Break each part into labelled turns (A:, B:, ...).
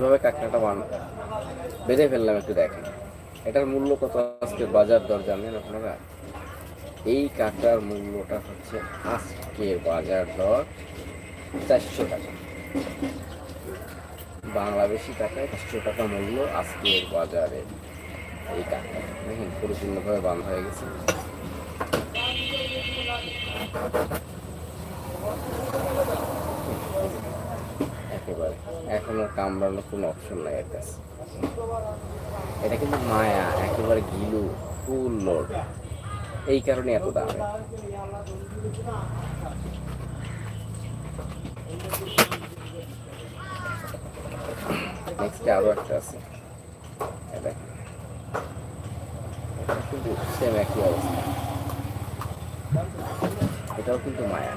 A: কীভাবে কাঁকড়াটা বান বেঁধে ফেললাম একটু দেখেন। এটার মূল্য কত আজকে বাজার দর জানেন আপনারা? এই কাঁকড়ার মূল্যটা হচ্ছে আজকের বাজার দর চারশো টাকা। বাংলাদেশি টাকায় চারশো টাকা মূল্য আজকের বাজারে এই কাঁকড়া দেখেন, পরিপূর্ণভাবে বান্ধ হয়ে গেছে একেবারে এখন কামড়ানোর কোনো অপশন নাই এর কাছে। এটা কিন্তু মায়া, একেবারে গিলু ফুল লোড এই কারণে এত দাম। নেক্সট আরও একটা আছে। এটা কিন্তু সেম একই অবস্থা। এটাও কিন্তু মায়া।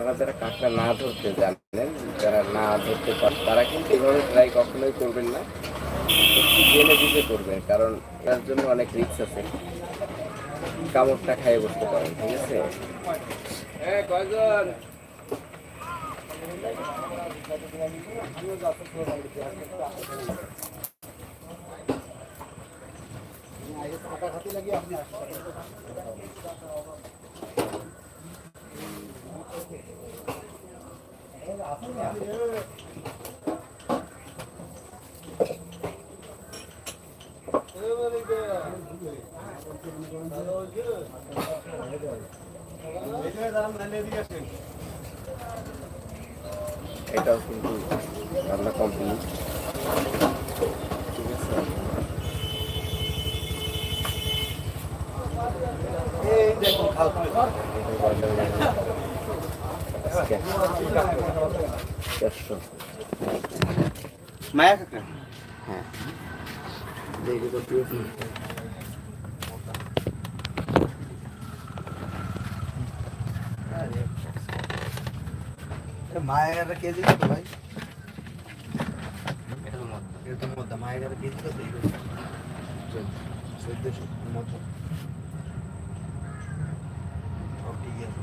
A: আপনারা যারা কাঁকড়া না ধরতে জানেন, যারা না ধরতে পারেন তারা কিন্তু এভাবে ট্রাই কখনোই করবেন না। একটু জেনে বুঝে করবেন, কারণ এটার জন্য অনেক রিস্ক আছে। কামড়টা খাইয়ে বসতে পারেন, ঠিক আছে? কয়জন এটাও কিন্তু রান্না কমপ্লিট ঠিক আছে আজকে চারশো
B: মায়া কাকা?
A: হ্যাঁ।
B: মায়ের কেজি কত ভাই?
A: এটার মধ্যে
B: মায়ের কেজি কত চোদ্দশো মতো। সব ঠিকই আছে।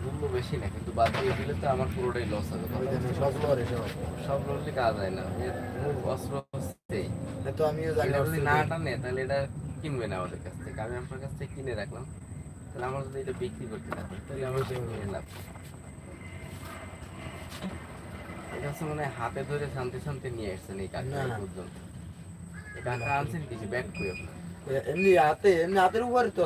B: আর
A: মূল্য বেশি না কিন্তু বাদ দিয়ে দিলে তো আমার পুরোটাই লস হবে।
B: সব
A: লড়লে কাজ হয় না এর মূল অস্ত্র হচ্ছে
B: এ তো আমিও জানি
A: যদি না টানে তাহলে এটা কিনবে না আমাদের কাছ থেকে। আমি আপনার কাছ থেকে কিনে রাখলাম। তাহলে আমার যদি এটা বিক্রি করতে থাকি তাহলে আমার কিনে লাভ এটা হচ্ছে মানে হাতে ধরে শান্তি শান্তি নিয়ে আসছেন এই কাজটা
B: না।
A: পর্যন্ত এই আনছেন কিছু ব্যাক করে আপনার?
B: এমনি হাতে এমনি হাতের উপরে তো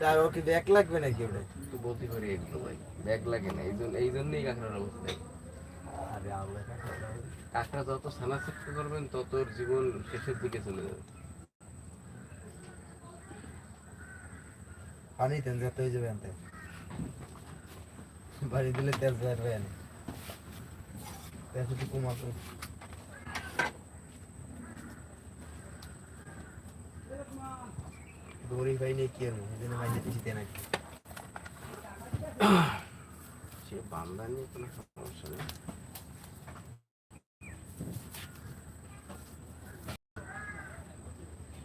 B: তার ওকে ব্যাক লাগবে নাকি ওটা
A: বলতে পারি এগুলো ভাই ব্যাগ লাগে না এই জন্য এই জন্যই কাঁকড়ার অবস্থা। কাঁকড়া যত সানা চেষ্টা করবেন তত ওর জীবন শেষের দিকে চলে যাবে।
B: পানি তেল যেতে হয়ে যাবে আনতে বাড়ি দিলে তেল যাবে আনি। মাত্র দড়ি ভাই নিয়ে কি আর জন্য শীতে নাকি
A: সে বান্দা নিয়ে কোনো সমস্যা নেই।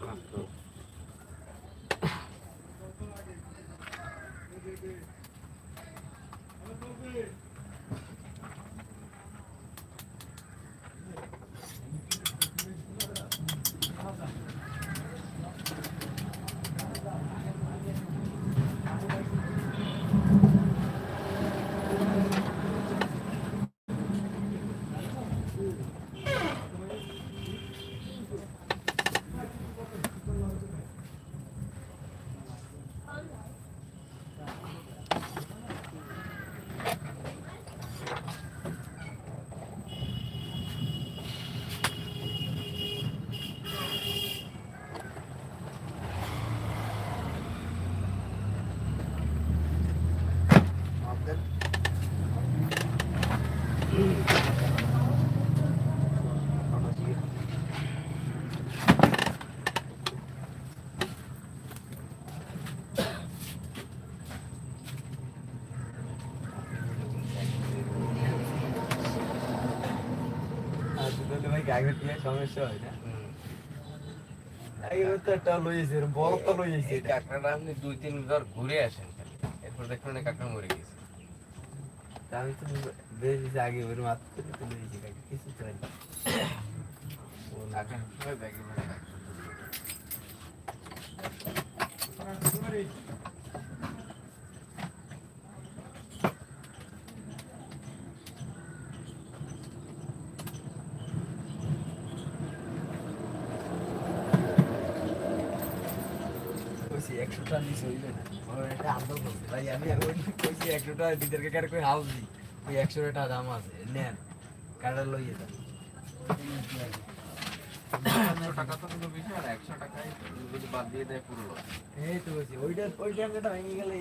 A: মাত্র
B: দেন। সমস্যা হয় না। তো একটা তো
A: আপনি দুই তিন ঘর ঘুরে আসেন এরপর দেখবেন কাঁকড়া মরে গেছে।
B: আমি তো বেশ আগে ওর মাত্র তো গাগে কিছু চাই না
A: সবাই ব্যাগে।
B: একশো টাকা দিছে হইবে না ভাই আমি এখন কইছি একশো টাকা দিদের কাকার কই হাউস দি ওই একশো টাকা দাম আছে নেন কাটা লইয়ে যান এই তো বলছি ওইটা ওই টাইমটা ভেঙে গেলে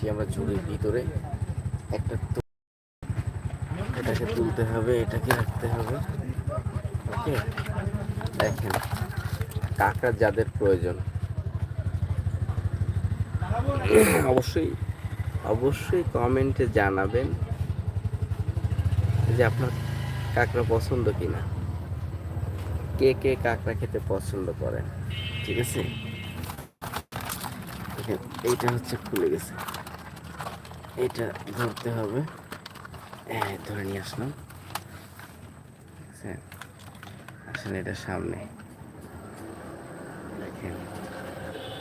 A: আসি আমরা ঝুড়ির ভিতরে একটা এটাকে তুলতে হবে, এটাকে রাখতে হবে। ওকে? দেখেন, কাঁকড়া যাদের প্রয়োজন। অবশ্যই অবশ্যই কমেন্টে জানাবেন যে আপনার কাঁকড়া পছন্দ কিনা। কে কে কাঁকড়া খেতে পছন্দ করেন? ঠিক আছে? এইটা হচ্ছে খুলে গেছে। এটা ধরতে হবে। হ্যাঁ ধরে নিয়ে আসলাম। আসলে এটা সামনে। দেখেন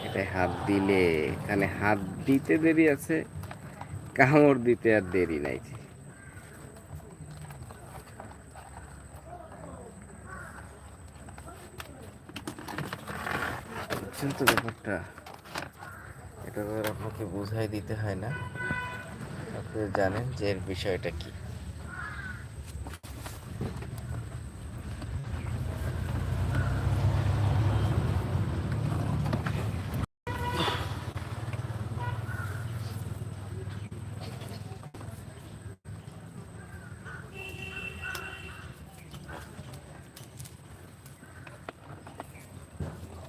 A: এটা হাত দিলে, এখানে হাত দিতে দেরি আছে, কামড় দিতে আর দেরি নাই। তো ব্যাপারটা, এটা তো আপনাকে বোঝাই দিতে হয় না। জানেন যে এর বিষয়টা কি?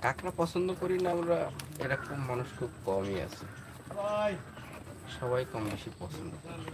A: কাঁকড়া পছন্দ করি না আমরা এরকম মানুষ খুব কমই আছে। সবাই কম বেশি পছন্দ করে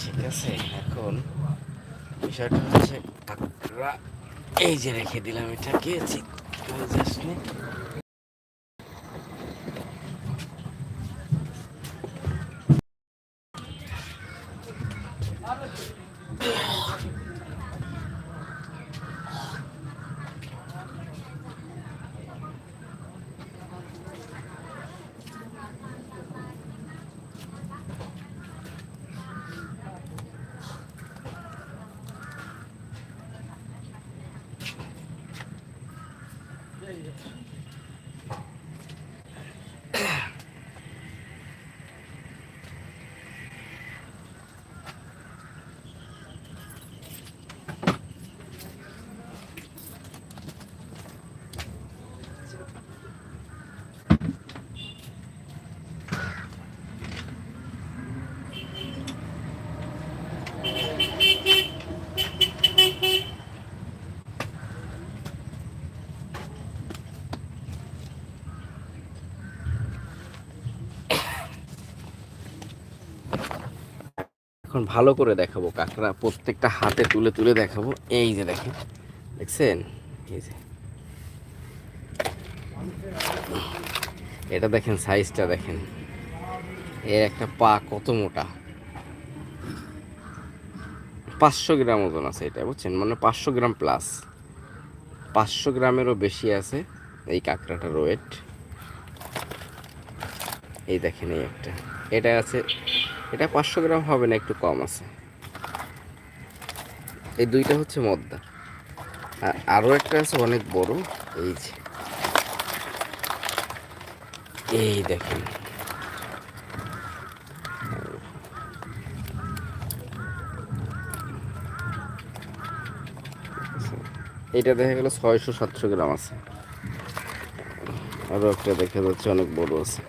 A: ঠিক আছে এখন বিষয়টা হচ্ছে এই যে রেখে দিলাম এটাকে যাসনি Hayır. এখন ভালো করে দেখাবো, কাঁকড়া প্রত্যেকটা হাতে তুলে তুলে দেখাবো। এই যে দেখেন, দেখছেন? এই যে। এটা দেখেন সাইজটা দেখেন। এর একটা পা কত মোটা? পাঁচশো গ্রাম ওজন আছে এটা, বুঝছেন? মানে পাঁচশো গ্রাম প্লাস পাঁচশো গ্রামেরও বেশি আছে এই কাঁকড়াটার ওয়েট এই দেখেন এই একটা। এটা আছে এটা পাঁচশো গ্রাম হবে না, একটু কম আছে। এই দুইটা হচ্ছে মদ্দা। আর আরও একটা আছে অনেক বড়, এই যে। এই দেখেন। এটা দেখা গেল ছয়শো সাতশো গ্রাম আছে। আরও একটা দেখা যাচ্ছে অনেক বড় আছে।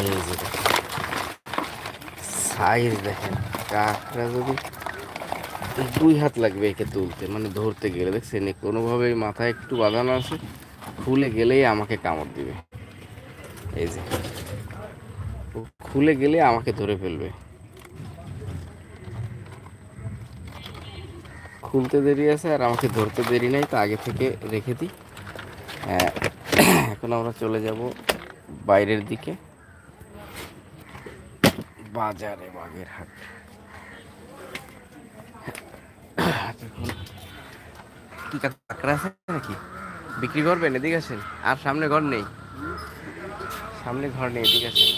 A: এই যে সাইজ দেখেন কাঁকড়া যদি দুই হাত লাগবে একে তুলতে মানে ধরতে গেলে দেখছেন? এ কোনোভাবে এই মাথায় একটু বাঁধানো আছে খুলে গেলেই আমাকে কামড় দিবে। এই যে খুলে গেলে আমাকে ধরে ফেলবে। খুলতে দেরি আছে আর আমাকে ধরতে দেরি নাই তো আগে থেকে রেখে দিই। আহ, এখন আমরা চলে যাব বাইরের দিকে। বাজারে বাঘের হাট এখন কি কাঁকড়া আছে নাকি? বিক্রি করবেন, এদিকে আছেন আর সামনে ঘর নেই। সামনে ঘর নেই, এদিকে আসেন।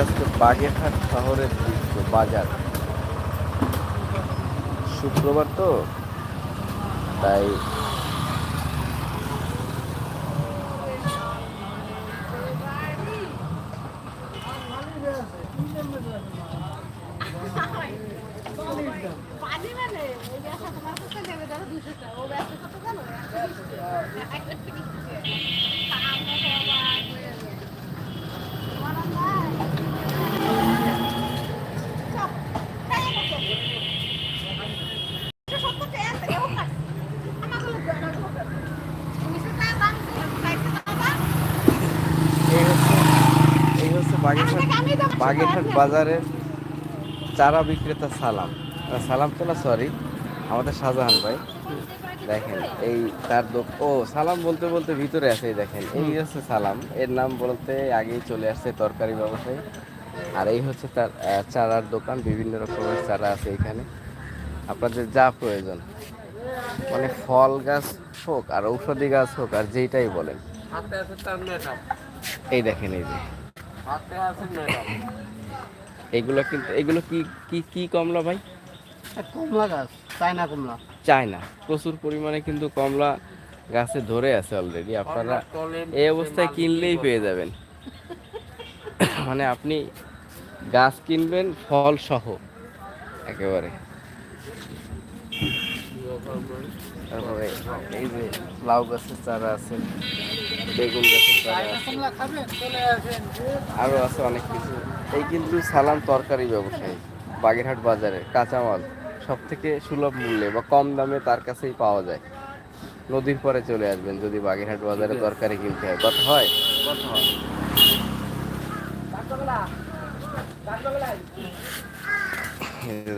A: আজকে বাগেরহাট শহরের দৃশ্য বাজার। শুক্রবার তো তাই
C: পানি মানে ওই ব্যবসা তোমার কাছে নেবে ধরো দুশো টাকা ও ব্যবসা কত জানো একশো বিশ টাকা। তোমার আল্লাহ। চপ, টাকা কত? একশো সত্তর টাকা একটা কেউ খায়? আমাকে লোক দেয় না, লোক দেয় না। উনিশশো টাকা দাম দিয়ে খাইতে দাও
A: এই হচ্ছে এই হচ্ছে বাগেরহাট
C: আমি
A: বাগেরহাট বাজারের চারা বিক্রেতা সালাম। সালাম তো না সরি আমাদের শাহজাহান ভাই। দেখেন এই তার ও সালাম বলতে বলতে ভিতরে আছে এই দেখেন। এই হচ্ছে সালাম। এর নাম বলতে আগেই চলে আসছে তরকারি ব্যবসায়ী। আর এই হচ্ছে তার চারার দোকান বিভিন্ন রকমের চারা আছে এখানে। আপনাদের যা প্রয়োজন। মানে ফল গাছ হোক আর ঔষধি গাছ হোক আর যেইটাই বলেন। এই দেখেন এই যে। এগুলো কিন্তু এগুলো কি কি কি কমলা ভাই?
B: কমলা গাছ চায়না কমলা।
A: চায় না প্রচুর পরিমাণে কিন্তু কমলা গাছে ধরে আছে অলরেডি আপনারা এই অবস্থায় কিনলেই পেয়ে যাবেন। মানে আপনি গাছ কিনবেন ফল সহ একেবারে। তারপরে এই যে লাউ গাছের চারা আছে, বেগুন গাছের চারা আছে। আরও আছে অনেক কিছু। এই কিন্তু সালাম তরকারি ব্যবসায়ী, বাগেরহাট বাজারে, কাঁচামাল সব থেকে সুলভ মূল্যে বা কম দামে তার কাছেই পাওয়া যায়। নদীর পরে চলে আসবেন যদি বাগেরহাট বাজারে তরকারি কিনতে হয়। কথা হয়?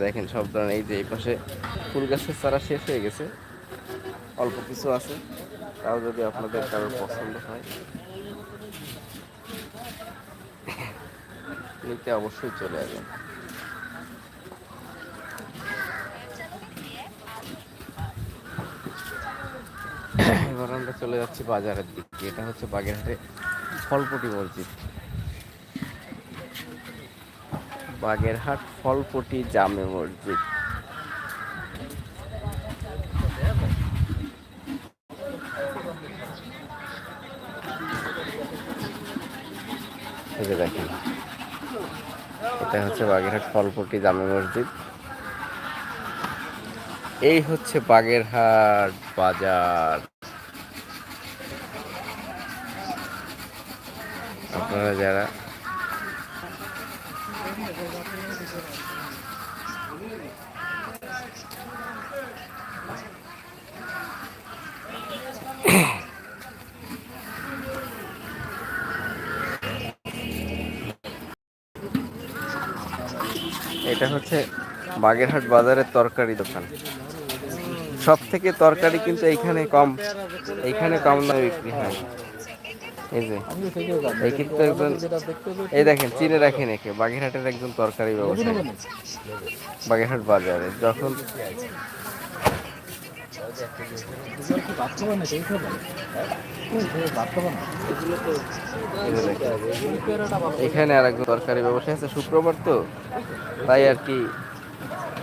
A: দেখেন সব ধরনের, এই যে এই পাশে ফুল গাছের চারা শেষ হয়ে গেছে। অল্প কিছু আছে, তাও যদি আপনাদের কারোর পছন্দ হয়। নিতে অবশ্যই চলে আসবেন। এবার আমরা চলে যাচ্ছি বাজারের দিকে। এটা হচ্ছে বাগেরহাটে ফলপটি মসজিদ। বাগেরহাট ফলপটি জামে মসজিদ এই যে দেখেন এটা হচ্ছে বাগেরহাট ফলপটি জামে মসজিদ। এই হচ্ছে বাগেরহাট বাজার। আপনারা যারা এটা হচ্ছে বাগেরহাট বাজারের তরকারি দোকান। সব থেকে তরকারি কিন্তু এইখানে কম এইখানে কম দামে বিক্রি হয়। এই যে, এই কিন্তু একজন, এই দেখেন, চিনে রাখেন একে, বাগেরহাটের একজন তরকারি ব্যবসায়ী। বাগেরহাট বাজারে, যখন এখানে আর একজন তরকারি ব্যবসায়ী আছে, শুক্রবার তো। তাই আর কি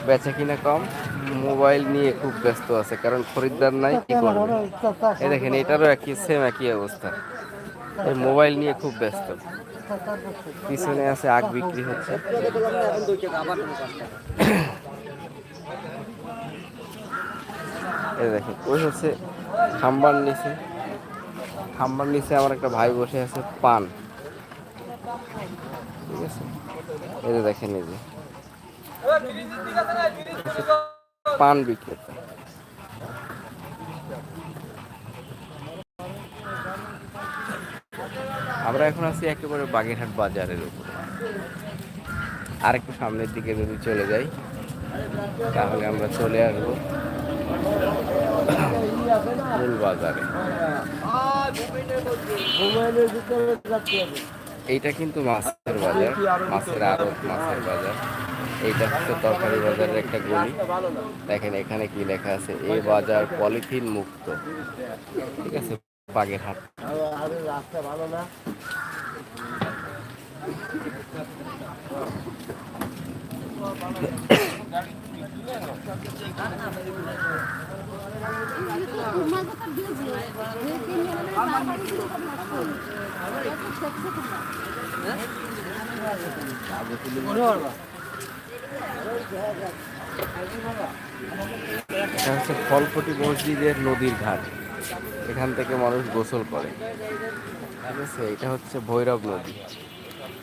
A: বেচা কিনা কম, মোবাইল নিয়ে খুব ব্যস্ত আছে, কারণ খরিদ্দার নাই দেখেন, এটারও একই সেম একই অবস্থা। এই মোবাইল নিয়ে খুব ব্যস্ত। পিছনে আছে আগ বিক্রি হচ্ছে। এই দেখেন ওই হচ্ছে খাম্বার নিচে। খাম্বার নিচে আমার একটা ভাই বসে আছে, পান। ঠিক আছে? এই যে দেখেন, এই যে। পান বিক্রেতা। আমরা এখন আছি একেবারে বাগেরহাট বাজারের উপরে। আর একটু সামনের দিকে যদি চলে যাই, তাহলে আমরা চলে আসব। বাজারে এইটা কিন্তু মাছের বাজার, মাছের আড়ত মাছের বাজার। এইটা হচ্ছে তরকারি বাজারের একটা গলি। দেখেন এখানে কি লেখা আছে? এই বাজার পলিথিন মুক্ত। ঠিক আছে, বাগেরহাট।
C: কথা বুঝি যে তিন
A: এটা হচ্ছে ফলপটি মসজিদের নদীর ঘাট। এখান থেকে মানুষ গোসল করে। ঠিক আছে, এটা হচ্ছে ভৈরব নদী।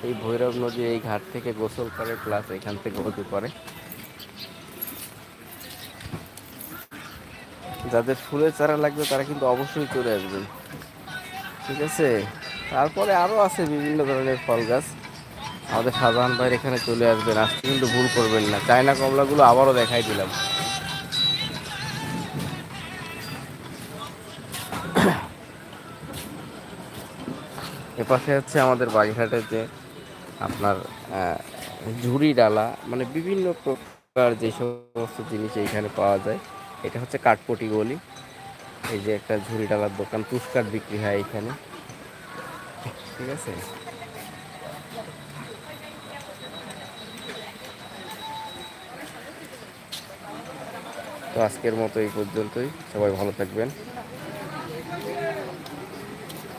A: এই ভৈরব নদী এই ঘাট থেকে গোসল করে প্লাস এখান থেকে উঁচু করে যাদের ফুলের চারা লাগবে তারা কিন্তু অবশ্যই চলে আসবেন। ঠিক আছে? তারপরে আরও আছে বিভিন্ন ধরনের ফল গাছ। আমাদের সাধারণ ভাইয়ের এখানে চলে আসবেন। আসতে কিন্তু ভুল করবেন না। চায়না কমলাগুলো আবারও দেখাই দিলাম। এপাশে হচ্ছে আমাদের বাগেরহাটের যে আপনার ঝুড়ি ডালা মানে বিভিন্ন প্রকার যে সমস্ত জিনিস এইখানে পাওয়া যায়। এটা হচ্ছে কাঠপটি গলি। এই যে একটা ঝুড়ি ডালার দোকান পুষ্কার বিক্রি হয় এখানে। ঠিক আছে? তো আজকের মতো এই পর্যন্তই। সবাই ভালো থাকবেন।